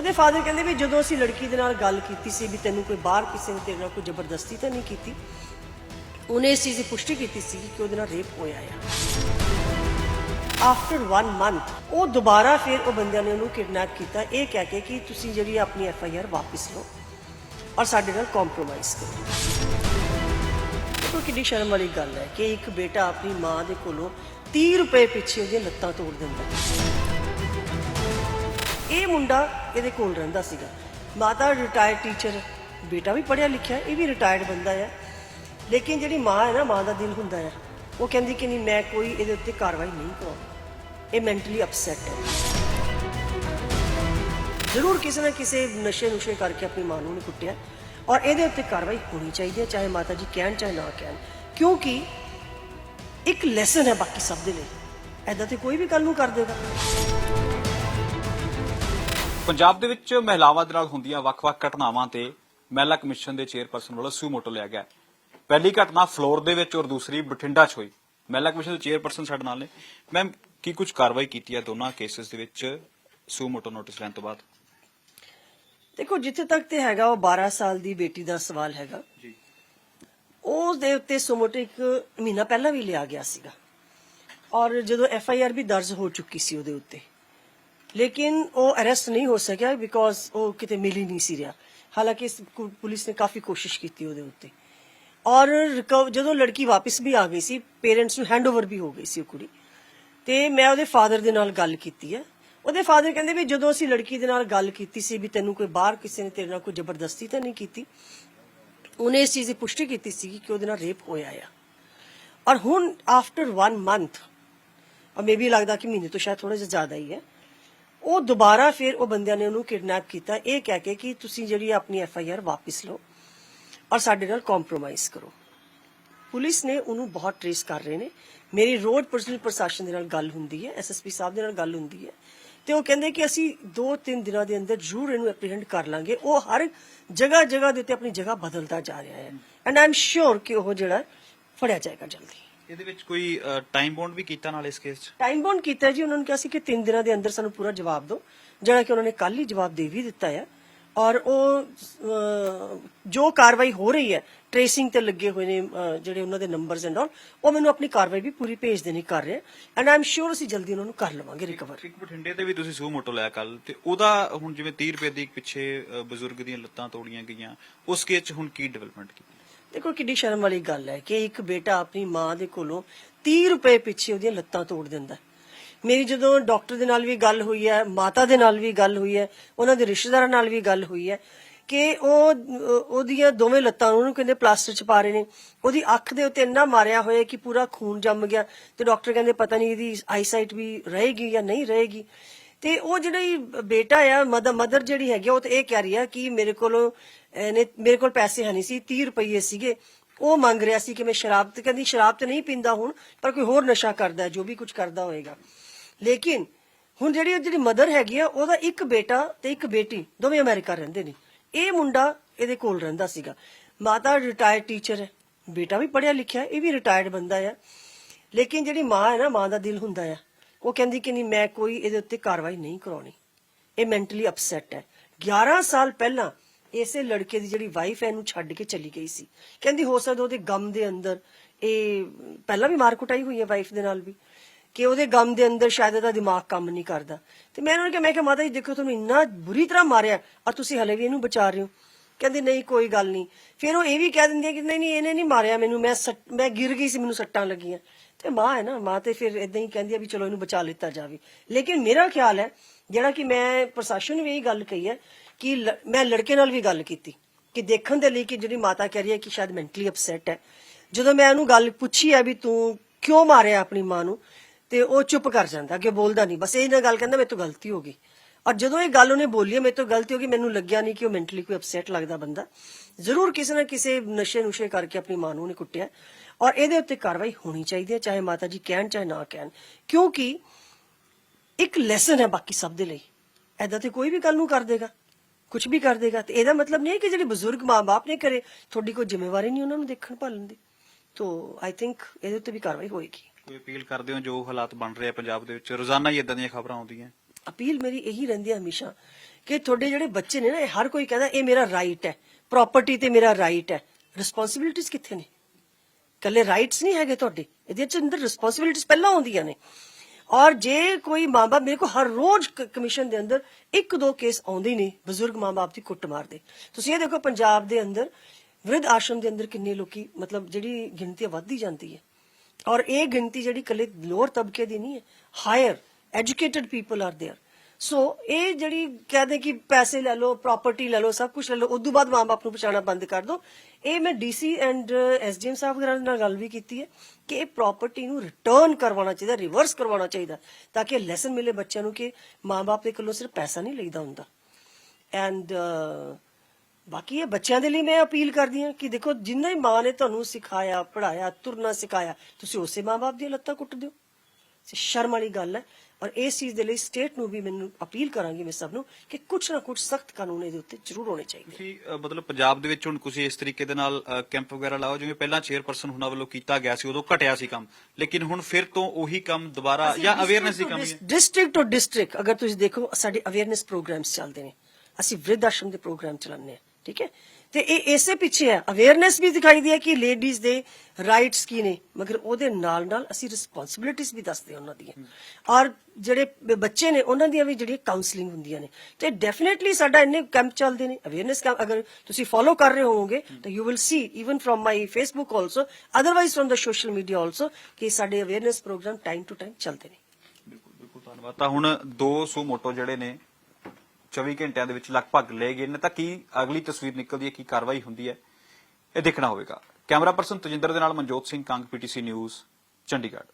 ਉਹਦੇ ਫਾਦਰ ਕਹਿੰਦੇ ਵੀ ਜਦੋਂ ਅਸੀਂ ਲੜਕੀ ਦੇ ਨਾਲ ਗੱਲ ਕੀਤੀ ਸੀ ਵੀ ਤੈਨੂੰ ਕੋਈ ਬਾਹਰ ਕਿਸੇ ਨੇ ਤੇਰੇ ਨਾਲ ਕੋਈ ਜ਼ਬਰਦਸਤੀ ਤਾਂ ਨਹੀਂ ਕੀਤੀ, ਉਹਨੇ ਇਸ ਚੀਜ਼ ਦੀ ਪੁਸ਼ਟੀ ਕੀਤੀ ਸੀ ਕਿ ਉਹਦੇ ਨਾਲ ਰੇਪ ਹੋਇਆ ਆ ਆਫਟਰ 1 ਮੰਥ ਉਹ ਦੁਬਾਰਾ ਫਿਰ ਉਹ ਬੰਦਿਆਂ ਨੇ ਉਹਨੂੰ ਕਿਡਨੈਪ ਕੀਤਾ, ਇਹ ਕਹਿ ਕੇ ਕਿ ਤੁਸੀਂ ਜਿਹੜੀ ਆਪਣੀ ਐਫ ਆਈ ਆਰ ਵਾਪਸ ਲਓ ਔਰ ਸਾਡੇ ਨਾਲ ਕੰਪਰੋਮਾਈਜ਼ ਕਰੋ ਦੇਖੋ ਕਿੰਨੀ ਸ਼ਰਮ ਵਾਲੀ ਗੱਲ ਹੈ ਕਿ ਇੱਕ ਬੇਟਾ ਆਪਣੀ ਮਾਂ ਦੇ ਕੋਲੋਂ 30 ਰੁਪਏ ਪਿੱਛੇ ਉਹਦੀਆਂ ਲੱਤਾਂ ਤੋੜ ਦਿੰਦਾ ਹੈ। ਇਹ ਮੁੰਡਾ ਇਹਦੇ ਕੋਲ ਰਹਿੰਦਾ ਸੀਗਾ। ਮਾਤਾ ਰਿਟਾਇਰਡ ਟੀਚਰ ਬੇਟਾ ਵੀ ਪੜ੍ਹਿਆ ਲਿਖਿਆ, ਇਹ ਵੀ ਰਿਟਾਇਰਡ ਬੰਦਾ ਹੈ ਲੇਕਿਨ ਜਿਹੜੀ ਮਾਂ ਹੈ ਨਾ, ਮਾਂ ਦਾ ਦਿਲ ਹੁੰਦਾ ਹੈ ਉਹ ਕਹਿੰਦੀ ਕਿ ਨਹੀਂ, ਮੈਂ ਕੋਈ ਇਹਦੇ ਉੱਤੇ ਕਾਰਵਾਈ ਨਹੀਂ ਕਰਾਉਣੀ। ਇਹ ਮੈਂਟਲੀ ਅਪਸੈਟ ਹੈ ਜ਼ਰੂਰ ਕਿਸੇ ਨਾ ਕਿਸੇ ਨਸ਼ੇ ਨੁਸ਼ੇ ਕਰਕੇ ਆਪਣੀ ਮਾਂ ਨੂੰ ਨੇ ਕੁੱਟਿਆ। ਔਰ ਇਹਦੇ ਉੱਤੇ ਕਾਰਵਾਈ ਹੋਣੀ ਚਾਹੀਦੀ ਹੈ ਚਾਹੇ ਮਾਤਾ ਜੀ ਕਹਿਣ, ਚਾਹੇ ਨਾ ਕਹਿਣ। ਕਿਉਂਕਿ ਇੱਕ ਲੈਸਨ ਹੈ ਬਾਕੀ ਸਭ ਦੇ ਲਈ। ਐਦਾਂ ਤੇ ਕੋਈ ਵੀ ਕੱਲ ਨੂੰ ਕਰ ਦੇਗਾ। ਪੰਜਾਬ ਦੇ ਵਿੱਚ ਮਹਿਲਾਵਾਂ ਦੇ ਨਾਲ ਹੁੰਦੀਆਂ ਵੱਖ-ਵੱਖ ਘਟਨਾਵਾਂ ਤੇ ਮਹਿਲਾ ਕਮਿਸ਼ਨ ਦੇ ਚੇਅਰਪਰਸਨ ਵੱਲੋਂ ਸੂ ਮੋਟੋ ਲਿਆ ਗਿਆ। ਪਹਿਲੀ ਘਟਨਾ ਫਲੋਰ ਦੇ ਵਿੱਚ ਔਰ ਦੂਸਰੀ ਬਠਿੰਡਾ 'ਚ ਹੋਈ। ਮਹਿਲਾ ਕਮਿਸ਼ਨ ਦੇ ਚੇਅਰਪਰਸਨ ਸਾਡੇ ਨਾਲ ਨੇ। ਮੈਮ ਕੀ ਕੁਝ ਕਾਰਵਾਈ ਕੀਤੀ ਹੈ ਦੋਨਾਂ ਕੇਸਿਸ ਦੇ ਵਿੱਚ ਸੂ ਮੋਟੋ ਨੋਟਿਸ ਲੈਣ ਤੋਂ ਬਾਅਦ? ਦੇਖੋ ਜਿੱਥੇ ਤੱਕ ਤੇ ਹੈਗਾ ਉਹ 12 ਸਾਲ ਦੀ ਬੇਟੀ ਦਾ ਸਵਾਲ ਹੈਗਾ। ਜੀ। ਉਸ ਦੇ ਉੱਤੇ ਸੁਮੋਟੋ ਇੱਕ ਮਹੀਨਾ ਪਹਿਲਾਂ ਵੀ ਲਿਆ ਗਿਆ ਸੀਗਾ। ਔਰ ਜਦੋਂ ਐਫ ਆਈ ਆਰ ਵੀ ਦਰਜ ਹੋ ਚੁੱਕੀ ਸੀ ਉਹਦੇ ਉੱਤੇ। ਲੇਕਿਨ ਉਹ ਅਰੈਸਟ ਨਹੀਂ ਹੋ ਸਕਿਆ ਬਿਕੋਜ਼ ਉਹ ਕਿਤੇ ਮਿਲ ਹੀ ਨਹੀਂ ਸੀ ਰਿਹਾ ਹਾਲਾਂਕਿ ਇਸ ਕੁ- ਪੁਲਿਸ ਨੇ ਕਾਫੀ ਕੋਸ਼ਿਸ਼ ਕੀਤੀ ਉਹਦੇ ਉੱਤੇ ਔਰ ਰਿਕਵ- ਜਦੋਂ ਲੜਕੀ ਵਾਪਸ ਵੀ ਆ ਗਈ ਸੀ ਪੇਰੈਂਟਸ ਨੂੰ ਹੈਂਡਓਵਰ ਵੀ ਹੋ ਗਈ ਸੀ ਉਹ ਕੁੜੀ ਤੇ ਮੈਂ ਉਹਦੇ ਫਾਦਰ ਦੇ ਨਾਲ ਗੱਲ ਕੀਤੀ ਹੈ ਉਹਦੇ ਫਾਦਰ ਕਹਿੰਦੇ ਵੀ ਜਦੋਂ ਅਸੀਂ ਲੜਕੀ ਦੇ ਨਾਲ ਗੱਲ ਕੀਤੀ ਸੀ ਵੀ ਤੈਨੂੰ ਕੋਈ ਬਾਹਰ ਕਿਸੇ ਨੇ ਤੇਰੇ ਨਾਲ ਕੋਈ ਜ਼ਬਰਦਸਤੀ ਤਾਂ ਨਹੀਂ ਕੀਤੀ ਉਹਨੇ ਇਸ ਚੀਜ਼ ਦੀ ਪੁਸ਼ਟੀ ਕੀਤੀ ਸੀ ਕਿ ਉਹਦੇ ਨਾਲ ਰੇਪ ਹੋਇਆ ਆ ਔਰ ਹੁਣ ਆਫਟਰ 1 ਮੰਥ ਔਰ ਮੇਬੀ ਲੱਗਦਾ ਕਿ ਮਹੀਨੇ ਤੋਂ ਸ਼ਾਇਦ ਥੋੜਾ ਜਿਹਾ ਜ਼ਿਆਦਾ ਹੀ ਹੈ ਉਹ ਦੁਬਾਰਾ ਫਿਰ ਉਹ ਬੰਦਿਆਂ ਨੇ ਉਹਨੂੰ ਕਿਡਨੈਪ ਕੀਤਾ। ਇਹ ਕਹਿ ਕੇ ਕਿ ਤੁਸੀਂ ਜਿਹੜੀ ਆਪਣੀ ਐਫ ਆਈ ਆਰ ਵਾਪਸ ਲਓ ਔਰ ਸਾਡੇ ਨਾਲ ਕੰਪਰੋਮਾਈਜ਼ ਕਰੋ। ਪੁਲਿਸ ਨੇ ਉਹਨੂੰ ਬਹੁਤ ਟ੍ਰੇਸ ਕਰ ਰਹੇ ਨੇ। ਮੇਰੀ ਰੋਡ ਪਰਸਨਲ ਪ੍ਰਸ਼ਾਸਨ ਦੇ ਨਾਲ ਗੱਲ ਹੁੰਦੀ ਹੈ ਐਸਐਸਪੀ ਸਾਹਿਬ ਦੇ ਨਾਲ ਗੱਲ ਹੁੰਦੀ ਹੈ ਤੇ ਉਹ ਕਹਿੰਦੇ ਕਿ ਅਸੀਂ 2-3 ਦਿਨਾਂ ਦੇ ਅੰਦਰ ਜ਼ਰੂਰ ਇਹਨੂੰ ਐਪਰੀਹੈਂਡ ਕਰ ਲਾਂਗੇ। ਉਹ ਹਰ ਜਗ੍ਹਾ ਜਗ੍ਹਾ ਦੇ ਉੱਤੇ ਆਪਣੀ ਜਗ੍ਹਾ ਬਦਲਦਾ ਜਾ ਰਿਹਾ ਹੈ। ਐਂਡ ਆਈ ਐਮ ਸ਼ੋਰ ਕਿ ਉਹ ਜਿਹੜਾ ਫੜਿਆ ਜਾਏਗਾ ਜਲਦੀ। ਇਹਦੇ ਵਿੱਚ ਕੋਈ ਟਾਈਮ ਬੌਂਡ ਵੀ ਕੀਤਾ ਨਾਲ ਇਸ ਕੇਸ 'ਚ? ਟਾਈਮ ਬਾਉਂਡ ਕੀਤਾ ਜੀ ਉਹਨਾਂ ਨੇ ਕਿਹਾ ਸੀ ਕਿ 3 ਦਿਨਾਂ ਦੇ ਅੰਦਰ ਸਾਨੂੰ ਪੂਰਾ ਜਵਾਬ ਦਿਓ ਜਿਹੜਾ ਕਿ ਉਹਨਾਂ ਨੇ ਕੱਲ ਹੀ ਜਵਾਬ ਦੇ ਵੀ ਦਿੱਤਾ ਹੈ ਔਰ ਉਹ ਜੋ ਕਾਰਵਾਈ ਹੋ ਰਹੀ ਹੈ ਟ੍ਰੇਸਿੰਗ ਤੇ ਲੱਗੇ ਹੋਏ ਨੇ ਜਿਹੜੇ ਉਹਨਾਂ ਦੇ ਨੰਬਰਸ ਐਂਡ ਆਲ ਉਹ ਮੈਨੂੰ ਆਪਣੀ ਕਾਰਵਾਈ ਵੀ ਪੂਰੀ ਭੇਜ ਦੇਣੀ ਕਰ ਰਹੇ ਐਂਡ ਆਈ ਐਮ ਸ਼ੋਰ ਅਸੀਂ ਜਲਦੀ ਉਹਨਾਂ ਨੂੰ ਕਰ ਲਵਾਂਗੇ ਰਿਕਵਰ ਇੱਕ ਬਠਿੰਡੇ ਤੇ ਵੀ ਤੁਸੀਂ ਸੂ ਮੋਟੋ ਲਿਆ ਕੱਲ ਤੇ ਉਹਦਾ ਹੁਣ ਜਿਵੇਂ 30 ਰੁਪਏ ਦੀ ਪਿੱਛੇ ਬਜ਼ੁਰਗ ਦੀਆਂ ਲੱਤਾਂ ਤੋੜੀਆਂ ਗਈਆਂ ਉਸ ਕੇਸ 'ਚ ਹੁਣ ਕੀ ਡਿਵੈਲਪਮੈਂਟ ਕੀਤੀ? ਦੇਖੋ ਕਿੰਨੀ ਸ਼ਰਮ ਵਾਲੀ ਗੱਲ ਹੈ ਕਿ ਇੱਕ ਬੇਟਾ ਆਪਣੀ ਮਾਂ ਦੇ ਕੋਲੋਂ 30 ਰੁਪਏ ਪਿੱਛੇ ਉਹਦੀਆਂ ਲੱਤਾਂ ਤੋੜ ਦਿੰਦਾ ਮੇਰੀ ਜਦੋਂ ਡਾਕਟਰ ਦੇ ਨਾਲ ਵੀ ਗੱਲ ਹੋਈ ਹੈ ਮਾਤਾ ਦੇ ਨਾਲ ਵੀ ਗੱਲ ਹੋਈ ਹੈ ਉਹਨਾਂ ਦੇ ਰਿਸ਼ਤੇਦਾਰਾਂ ਨਾਲ ਵੀ ਗੱਲ ਹੋਈ ਹੈ ਕਿ ਉਹ ਅਹ, ਉਹਦੀਆਂ ਦੋਵੇਂ ਲੱਤਾਂ ਉਹਨੂੰ ਕਹਿੰਦੇ ਪਲਾਸਟਰ ਚ ਪਾ ਰਹੇ ਨੇ। ਉਹਦੀ ਅੱਖ ਦੇ ਉੱਤੇ ਇੰਨਾ ਮਾਰਿਆ ਹੋਇਆ ਕਿ ਪੂਰਾ ਖੂਨ ਜੰਮ ਗਿਆ ਤੇ ਡਾਕਟਰ ਕਹਿੰਦੇ ਪਤਾ ਨਹੀਂ ਇਹਦੀ ਆਈਸਾਈਟ ਵੀ ਰਹੇਗੀ ਜਾਂ ਨਹੀਂ ਰਹੇਗੀ। ਤੇ ਉਹ ਜਿਹੜੀ ਬੇਟਾ ਆ ਮਦਰ ਮਦਰ ਜਿਹੜੀ ਹੈਗੀ ਆ, ਉਹ ਤੇ ਇਹ ਕਹਿ ਰਹੀ ਆ ਕਿ ਮੇਰੇ ਕੋਲ ਇਹਨੇ ਮੇਰੇ ਕੋਲ ਪੈਸੇ ਹੈ ਨਹੀਂ ਸੀ 30 ਰੁਪਏ ਸੀਗੇ। ਉਹ ਮੰਗ ਰਿਹਾ ਸੀ ਕਿ ਮੈਂ ਸ਼ਰਾਬ ਤੇ ਕਹਿੰਦੀ ਸ਼ਰਾਬ ਤੇ ਨਹੀਂ ਪੀਂਦਾ ਹੁਣ ਪਰ ਕੋਈ ਹੋਰ ਨਸ਼ਾ ਕਰਦਾ ਹੈ, ਜੋ ਵੀ ਕੁਝ ਕਰਦਾ ਹੋਏਗਾ। ਲੇਕਿਨ ਹੁਣ ਜਿਹੜੀ ਜਿਹੜੀ ਮਦਰ ਹੈਗੀ ਆ ਉਹਦਾ ਇੱਕ ਬੇਟਾ ਤੇ ਇੱਕ ਬੇਟੀ ਦੋਵੇਂ ਅਮਰੀਕਾ ਰਹਿੰਦੇ ਨੇ। ਇਹ ਮੁੰਡਾ ਇਹਦੇ ਕੋਲ ਰਹਿੰਦਾ ਸੀਗਾ। ਮਾਤਾ ਰਿਟਾਇਰਡ ਟੀਚਰ ਹੈ। ਬੇਟਾ ਵੀ ਪੜਿਆ ਲਿਖਿਆ ਇਹ ਵੀ ਰਿਟਾਇਰਡ ਬੰਦਾ ਹੈ ਲੇਕਿਨ ਜਿਹੜੀ ਮਾਂ ਹੈ ਨਾ ਮਾਂ ਦਾ ਦਿਲ ਹੁੰਦਾ ਆ। ਉਹ ਕਹਿੰਦੀ ਕਿ ਨਹੀਂ, ਮੈਂ ਕੋਈ ਇਹਦੇ ਉੱਤੇ ਕਾਰਵਾਈ ਨਹੀਂ ਕਰਾਉਣੀ। ਇਹ ਮੈਂਟਲੀ ਅਪਸੈਟ ਹੈ। 11 ਸਾਲ ਪਹਿਲਾਂ ਇਸੇ ਲੜਕੇ ਦੀ ਜਿਹੜੀ ਵਾਈਫ ਹੈ, ਇਹਨੂੰ ਛੱਡ ਕੇ ਚਲੀ ਗਈ ਸੀ। ਕਹਿੰਦੀ ਹੋ ਸਕਦਾ ਉਹਦੇ ਗਮ ਦੇ ਅੰਦਰ ਇਹ ਪਹਿਲਾਂ ਵੀ ਮਾਰ ਕੁਟਾਈ ਹੋਈ ਹੈ ਵਾਈਫ ਦੇ ਨਾਲ ਵੀ, ਕਿ ਉਹਦੇ ਗਮ ਦੇ ਅੰਦਰ ਸ਼ਾਇਦ ਇਹਦਾ ਦਿਮਾਗ ਕੰਮ ਨਹੀਂ ਕਰਦਾ। ਤੇ ਮੈਂ ਉਹਨਾਂ ਨੂੰ ਕਿਹਾ, ਮੈਂ ਕਿਹਾ, ਮਾਤਾ ਜੀ, ਦੇਖੋ, ਤੁਹਾਨੂੰ ਇੰਨਾ ਬੁਰੀ ਤਰ੍ਹਾਂ ਮਾਰਿਆ, ਔਰ ਤੁਸੀਂ ਹਲੇ ਵੀ ਇਹਨੂੰ ਬਚਾ ਰਹੇ ਹੋ। ਕਹਿੰਦੀ, ਨਹੀਂ, ਕੋਈ ਗੱਲ ਨਹੀਂ। ਫਿਰ ਉਹ ਇਹ ਵੀ ਕਹਿ ਦਿੰਦੀ ਹੈ ਕਿ, ਨਹੀਂ ਨਹੀਂ, ਇਹਨੇ ਨਹੀਂ ਮਾਰਿਆ ਮੈਨੂੰ, ਮੈਂ ਸੱਟ- ਮੈਂ ਗਿਰ ਗਈ ਸੀ, ਮੈਨੂੰ ਸੱਟਾਂ ਲੱਗੀਆਂ। ਤੇ ਮਾਂ ਹੈ ਨਾ, ਮਾਂ ਤੇ ਫਿਰ ਇਦਾਂ ਹੀ ਕਹਿੰਦੀ ਹੈ ਵੀ ਚਲੋ ਇਹਨੂੰ ਬਚਾ ਲਿੱਤਾ ਜਾਵੇ। ਲੇਕਿਨ ਮੇਰਾ ਖਿਆਲ ਹੈ, ਜਿਹੜਾ ਕਿ ਮੈਂ ਪ੍ਰਸ਼ਾਸਨ ਨੂੰ ਵੀ ਇਹ ਗੱਲ ਕਹੀ ਹੈ ਕਿ ਲ- ਮੈਂ ਲੜਕੇ ਨਾਲ ਵੀ ਗੱਲ ਕੀਤੀ ਕਿ ਦੇਖਣ ਦੇ ਲਈ ਕਿ ਜਿਹੜੀ ਮਾਤਾ ਕਹਿ ਰਹੀ ਹੈ ਕਿ ਸ਼ਾਇਦ ਮੈਂਟਲੀ ਅਪਸੈਟ ਹੈ। ਜਦੋਂ ਮੈਂ ਉਹਨੂੰ ਗੱਲ ਪੁੱਛੀ ਹੈ ਵੀ ਤੂੰ ਕਿਉਂ ਮਾਰਿਆ ਆਪਣੀ ਮਾਂ ਨੂੰ, ਤੇ ਉਹ ਚੁੱਪ ਕਰ ਜਾਂਦਾ ਕਿ ਬੋਲਦਾ ਨਹੀਂ। ਬਸ ਇਹ ਨਾ ਗੱਲ ਕਹਿੰਦਾ, ਮੇਰੇ ਤੋਂ ਗਲਤੀ ਹੋ ਗਈ। ਔਰ ਜਦੋਂ ਇਹ ਗੱਲ ਉਹਨੇ ਬੋਲੀ ਮੇਰੇ ਤੋਂ ਗਲਤੀ ਹੋ ਗਈ, ਮੈਨੂੰ ਲੱਗਿਆ ਨਹੀਂ ਕਿ ਉਹ ਮੈਂਟਲੀ ਕੋਈ ਅਪਸੈਟ ਲੱਗਦਾ ਬੰਦਾ। ਜ਼ਰੂਰ ਕਿਸੇ ਨਾ ਕਿਸੇ ਨਸ਼ੇ ਨੁਸ਼ੇ ਕਰਕੇ ਆਪਣੀ ਮਾਂ ਨੂੰ ਉਹਨੇ ਕੁੱਟਿਆ ਔਰ ਇਹਦੇ ਉੱਤੇ ਕਾਰਵਾਈ ਹੋਣੀ ਚਾਹੀਦੀ ਹੈ, ਚਾਹੇ ਮਾਤਾ ਜੀ ਕਹਿਣ, ਚਾਹੇ ਨਾ ਕਹਿਣ। ਕਿਉਂਕਿ ਇੱਕ ਲੈਸਨ ਹੈ ਬਾਕੀ ਸਭ ਦੇ ਲਈ। ਐਦਾਂ ਤੇ ਕੋਈ ਵੀ ਕੱਲ ਨੂੰ ਕਰ ਦੇਗਾ ਕੁਝ ਵੀ ਕਰ ਦੇਗਾ। ਤੇ ਇਹਦਾ ਮਤਲਬ ਨਹੀਂ ਕਿ ਜਿਹੜੇ ਬਜ਼ੁਰਗ ਮਾਂ-ਬਾਪ ਨੇ ਕਰੇ, ਤੁਹਾਡੀ ਕੋਈ ਜ਼ਿੰਮੇਵਾਰੀ ਨਹੀਂ ਉਹਨਾਂ ਨੂੰ ਦੇਖਣ ਭਾਲਣ ਦੀ। ਤੋ ਆਈ ਥਿੰਕ ਇਹਦੇ ਉੱਤੇ ਵੀ ਕਾਰਵਾਈ ਹੋਏਗੀ। ਕੋਈ ਅਪੀਲ ਕਰਦੇ ਹੋ ਜੋ ਹਾਲਾਤ ਬਣ ਰਹੇ ਆ ਪੰਜਾਬ ਦੇ ਵਿੱਚ? ਰੋਜ਼ਾਨਾ ਹੀ ਇਦਾਂ ਦੀਆਂ ਖਬਰਾਂ ਆਉਂਦੀਆਂ। ਅਪੀਲ ਮੇਰੀ ਇਹੀ ਰਹਿੰਦੀ ਹੈ ਹਮੇਸ਼ਾ ਕਿ ਤੁਹਾਡੇ ਜਿਹੜੇ ਬੱਚੇ ਨੇ ਨਾ, ਇਹ ਹਰ ਕੋਈ ਕਹਿੰਦਾ, ਇਹ ਮੇਰਾ ਰਾਈਟ ਹੈ। ਪ੍ਰਾਪਰਟੀ ਤੇ ਮੇਰਾ ਰਾਈਟ ਹੈ। ਰਿਸਪੌਂਸਿਬਿਲਿਟੀਆਂ ਕਿੱਥੇ ਨੇ? ਕੱਲੇ ਰਾਈਟਸ ਨਹੀਂ ਹੈਗੇ ਤੁਹਾਡੇ। ਇਹਦੇ ਚ ਅੰਦਰ ਰਿਸਪੌਂਸਿਬਿਲਿਟੀਆਂ ਪਹਿਲਾਂ ਆਉਂਦੀਆਂ ਨੇ। ਔਰ ਜੇ ਕੋਈ ਮਾਂ-ਬਾਪ ਮੇਰੇ ਕੋ ਹਰ ਰੋਜ਼ ਕਮਿਸ਼ਨ ਦੇ ਅੰਦਰ ਇੱਕ ਦੋ ਕੇਸ ਆਉਂਦੇ ਨੇ ਬਜ਼ੁਰਗ ਮਾਂ-ਬਾਪ ਦੀ ਕੁੱਟ ਮਾਰਦੇ ਤੁਸੀਂ ਇਹ ਦੇਖੋ, ਪੰਜਾਬ ਦੇ ਅੰਦਰ ਵਿਰਧ ਆਸ਼ਰਮ ਦੇ ਅੰਦਰ ਕਿੰਨੇ ਲੋਕੀ, ਮਤਲਬ ਜਿਹੜੀ ਗਿਣਤੀ ਵੱਧਦੀ ਜਾਂਦੀ ਹੈ। ਔਰ ਇਹ ਗਿਣਤੀ ਜਿਹੜੀ ਕੱਲੇ ਲੋਅਰ ਤਬਕੇ ਦੀ ਨਹੀਂ ਹੈ higher educated people are there so ਇਹ ਜਿਹੜੀ ਕਹਦੇ ਕਿ ਪੈਸੇ ਲੈ ਲਓ ਪ੍ਰਾਪਰਟੀ ਲੈ ਲਓ ਸਭ ਕੁਝ ਲੈ ਲਓ ਉਦੋਂ ਬਾਅਦ ਮਾਂ-ਬਾਪ ਨੂੰ ਪਛਾਣਾ ਬੰਦ ਕਰ ਦਿਓ ਇਹ ਮੈਂ ਡੀਸੀ ਐਂਡ ਐਸਡੀਐਮ ਸਾਹਿਬ ਵਗੈਰਾ ਨਾਲ ਗੱਲ ਵੀ ਕੀਤੀ ਹੈ ਕਿ ਇਹ ਪ੍ਰਾਪਰਟੀ ਨੂੰ ਰਿਟਰਨ ਕਰਵਾਉਣਾ ਚਾਹੀਦਾ ਰਿਵਰਸ ਕਰਵਾਉਣਾ ਚਾਹੀਦਾ ਤਾਂ ਕਿ ਲੈਸਨ ਮਿਲੇ ਬੱਚਿਆਂ ਨੂੰ ਕਿ ਮਾਂ-ਬਾਪ ਦੇ ਕੋਲੋਂ ਸਿਰਫ ਪੈਸਾ ਨਹੀਂ ਲਈਦਾ ਹੁੰਦਾ ਐਂਡ ਬਾਕੀ ਇਹ ਬੱਚਿਆਂ ਦੇ ਲਈ ਮੈਂ ਅਪੀਲ ਕਰਦੀ ਹਾਂ ਕਿ ਦੇਖੋ ਜਿੰਨਾ ਹੀ ਮਾਂ ਨੇ ਤੁਹਾਨੂੰ ਸਿਖਾਇਆ ਪੜਾਇਆ ਤੁਰਨਾ ਸਿਖਾਇਆ ਤੁਸੀਂ ਉਸੇ ਮਾਂ-ਬਾਪ ਦੀਆਂ ਲੱਤਾਂ ਕੁੱਟ ਦਿਓ ਤੇ ਸ਼ਰਮ ਵਾਲੀ ਗੱਲ ਹੈ ਔਰ ਇਸ ਚੀਜ਼ ਦੇ ਲਈ ਸਟੇਟ ਨੂੰ ਵੀ ਮੈਨੂੰ ਅਪੀਲ ਕਰਾਂਗੀ ਮੈਂ ਸਭ ਨੂੰ ਕਿ ਕੁਛ ਨਾ ਕੁਛ ਸਖਤ ਕਾਨੂੰਨ ਇਹਦੇ ਉੱਤੇ ਜ਼ਰੂਰ ਹੋਣੇ ਚਾਹੀਦੇ ਤੁਸੀਂ ਮਤਲਬ ਪੰਜਾਬ ਦੇ ਵਿੱਚ ਹੁਣ ਤੁਸੀਂ ਇਸ ਤਰੀਕੇ ਦੇ ਨਾਲ ਕੈਂਪ ਵਗੈਰਾ ਲਾਓ ਜਿਵੇਂ ਪਹਿਲਾਂ ਚੇਅਰਪਰਸਨ ਹੁਣਾਂ ਵੱਲੋਂ ਕੀਤਾ ਗਿਆ ਸੀ ਉਦੋਂ ਘਟਿਆ ਸੀ ਕੰਮ। ਲੇਕਿਨ ਹੁਣ ਫਿਰ ਤੋਂ ਉਹੀ ਕੰਮ ਦੁਬਾਰਾ ਜਾਂ ਅਵੇਅਰਨੈਸ ਦੀ ਕਮੀ ਹੈ? ਡਿਸਟ੍ਰਿਕਟ ਤੋਂ ਡਿਸਟ੍ਰਿਕਟ ਅਗਰ ਤੁਸੀਂ ਦੇਖੋ ਸਾਡੇ ਅਵੇਅਰਨੈਸ ਪ੍ਰੋਗਰਾਮਸ ਚੱਲਦੇ ਨੇ। ਅਸੀਂ ਵ੍ਰਿਧ ਆਸ਼ਰਮ ਦੇ ਪ੍ਰੋਗਰਾਮ ਚਲਾਉਂਦੇ ਆ ਠੀਕ ਹੈ? ਤੇ ਇਹ ਇਸੇ ਪਿੱਛੇ ਹੈ। ਅਵੇਅਰਨੈਸ ਵੀ ਦਿਖਾਈ ਦੀ ਹੈ ਕਿ ਲੇਡੀਜ਼ ਦੇ ਰਾਈਟਸ ਕੀ ਨੇ, ਮਗਰ ਉਹਦੇ ਨਾਲ ਨਾਲ ਅਸੀਂ ਰਿਸਪੌਂਸਿਬਿਲਿਟੀਆਂ ਵੀ ਦੱਸਦੇ ਹਾਂ ਉਹਨਾਂ ਦੀਆਂ। ਔਰ ਜਿਹੜੇ ਬੱਚੇ ਨੇ, ਉਹਨਾਂ ਦੀਆਂ ਵੀ ਜਿਹੜੀਆਂ ਕਾਉਂਸਲਿੰਗ ਹੁੰਦੀਆਂ ਨੇ। ਤੇ ਡੈਫੀਨਿਟਲੀ ਸਾਡਾ ਇੰਨੇ ਕੈਂਪ ਚੱਲਦੇ ਨੇ। ਅਵੇਅਰਨੈਸ ਕੈਂਪ ਅਗਰ ਤੁਸੀਂ ਫੋਲੋ ਕਰ ਰਹੇ ਹੋਵੋਗੇ, ਤਾਂ you will see even from my Facebook also otherwise firm the social media also ਕਿ ਸਾਡੇ awareness program time to time ਚੱਲਦੇ ਨੇ। ਬਿਲਕੁਲ ਬਿਲਕੁਲ, ਧੰਨਵਾਦ। ਤਾਂ ਹੁਣ ਦੋ ਮੋਟੋ ਜਿਹੜੇ ਨੇ 24 ਘੰਟਿਆਂ ਦੇ ਵਿੱਚ ਲਗਭਗ ਲਏ ਗਏ ਨੇ, ਤਾਂ ਕੀ ਅਗਲੀ ਤਸਵੀਰ ਨਿਕਲਦੀ ਹੈ, ਕੀ ਕਾਰਵਾਈ ਹੁੰਦੀ ਹੈ, ਇਹ ਦੇਖਣਾ ਹੋਵੇਗਾ। ਕੈਮਰਾ ਪਰਸਨ ਤਜਿੰਦਰ ਦੇ ਨਾਲ ਮਨਜੋਤ ਸਿੰਘ, ਕੰਗ ਪੀਟੀਸੀ ਨਿਊਜ਼, ਚੰਡੀਗੜ੍ਹ।